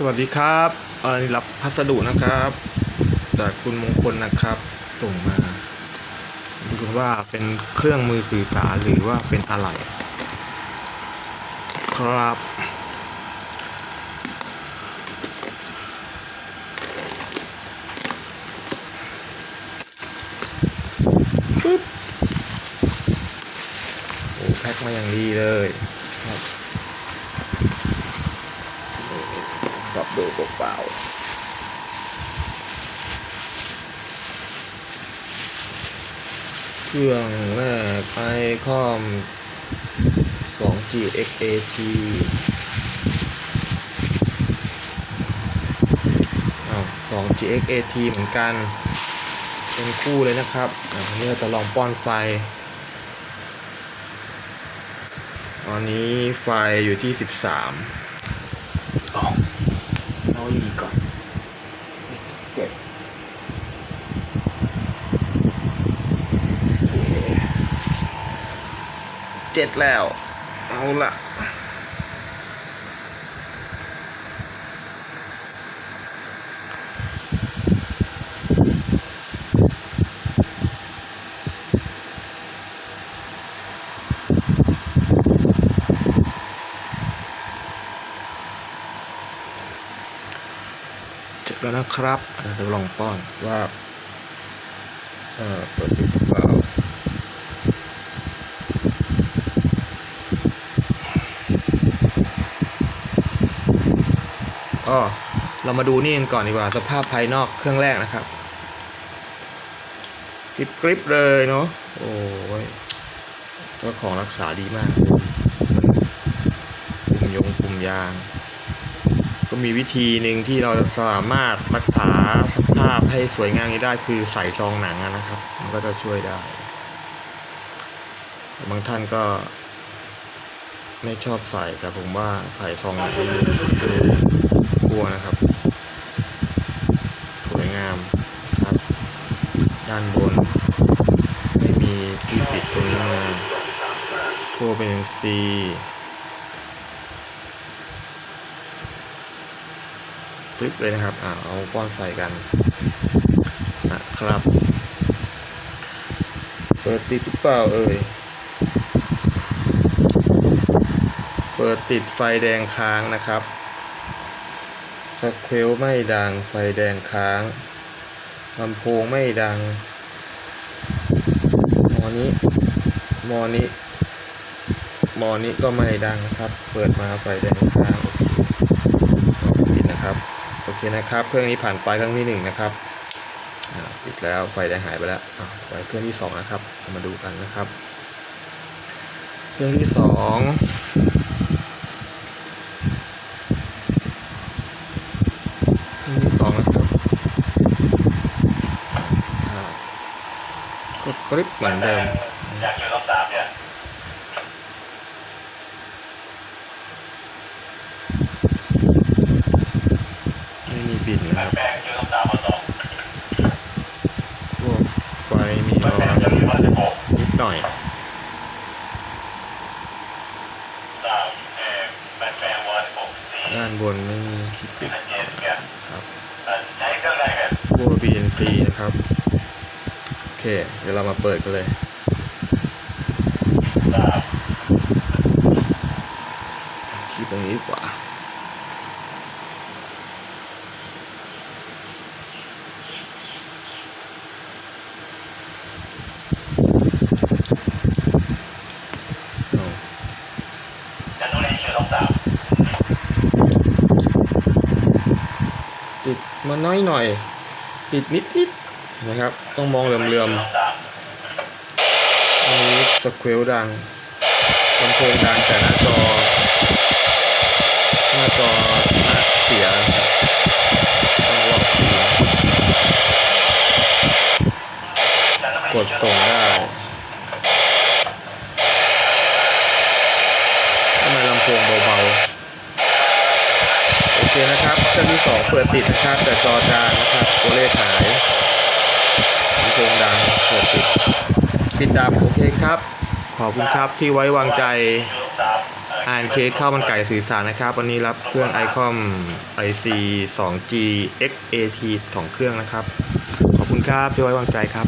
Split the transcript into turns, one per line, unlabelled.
สวัสดีครับเอันนี้รับพัสดุนะครับ จากคุณมงคลนะครับ ส่งมาดูว่าเป็นเครื่องมือสื่อสารหรือว่าเป็นอะไร ครับ ปึ๊บ โอ้แพ็คมาอย่างดีเลย ครับกับดูเปล่าเครื่องแรกไอคอม 2G XAT อ้าว 2G XAT เหมือนกัน เป็นคู่เลยนะครับอันนี้เราจะลองป้อนไฟ ตอนนี้ไฟอยู่ที่ 13 อาอีกก่อนเจ็ดโอเคเจ็ดแล้ว เอาละ แล้วนะครับเดี๋ยวลองป้อนว่าเออเปิดติดเปล่าก็เรามาดูนี่กันก่อนดีกว่าสภาพภายนอกเครื่องแรกนะครับกริบกริบเลยเนาะโอ้ยเจ้าของรักษาดีมากปุ่มยงปุ่มยาง มีวิธีหนึ่งที่เราสามารถรักษาสภาพให้สวยงามนี้ได้คือใส่ซองหนังนะครับ มันก็จะช่วยได้ บางท่านก็ไม่ชอบใส่แต่ผมว่าใส่ซองหนังนี่ดูกลัวนะครับ สวยงามครับ ด้านบน ไม่มีที่ปิดตรงนี้มาทั่วเป็นซี คลิปเลยนะครับอ่าเอาป้อนไฟกันนะครับเปิดติดหรือเปล่าเอ่ยเปิดติดไฟแดงค้างนะครับสเควลไม่ดังไฟแดงค้างลำโพงไม่ดังมอนี้มอนี้มอนี้ก็ไม่ดังครับ เปิดมาไฟแดงค้างโอเคปิดนะครับ โอเคนะครับ เครื่องนี้ผ่านไปเครื่องที่หนึ่งนะครับปิดแล้วไฟแดงหายไปแล้วอ่าไปเครื่องที่สองนะครับ มาดูกันนะครับ เครื่องที่สองเครื่องที่สองนะครับก็กริบเหมือนเดิม
อยากอยู่รอบสามเนี่ย
ไม่มี บินนะครับ
แปลงอยู่รอบสามมาสอง
พวกไฟมีร
แปล
องย
จะมีวันสิบหก
นิดหน่อย
สามเออแปลงแปลงวันสิบหกสี่
ด้านบนไม่มีที่ปิด
อันเย็นเนี่ย
ครับ
อันใช้เครื่องแรกเนี่ย
พวก BNC นะครับ โอเค เดี๋ยวเรามาเปิดกันเลย
สาม
คลิปตรงนี้ดีกว่าเอา
จะต้องเรียนอยู่รอบสาม
ติด มาน้อยหน่อย ติดนิดนิดๆนะครับ ต้องมองเหลื่อมๆอันนี้สเควลดังลำโพงดังแต่หน้าจอ หน้าจอหน้าเสียต้องลอกคืนกดส่งได้ทำไมลำโพงเบาๆ โอเคนะครับเครื่องที่ สองเปิดติดนะครับ แต่จอจางนะครับตัวเลขหายลำโพงดังเปิดติดปิดดับโอเคครับ ขอบคุณครับที่ไว้วางใจ
อ่า
นเคสข้าวมันไก่สื่อสารนะครับ วันนี้รับเครื่องไอคอม IC 2G XAT 2 เครื่องนะครับ ขอบคุณครับที่ไว้วางใจครับ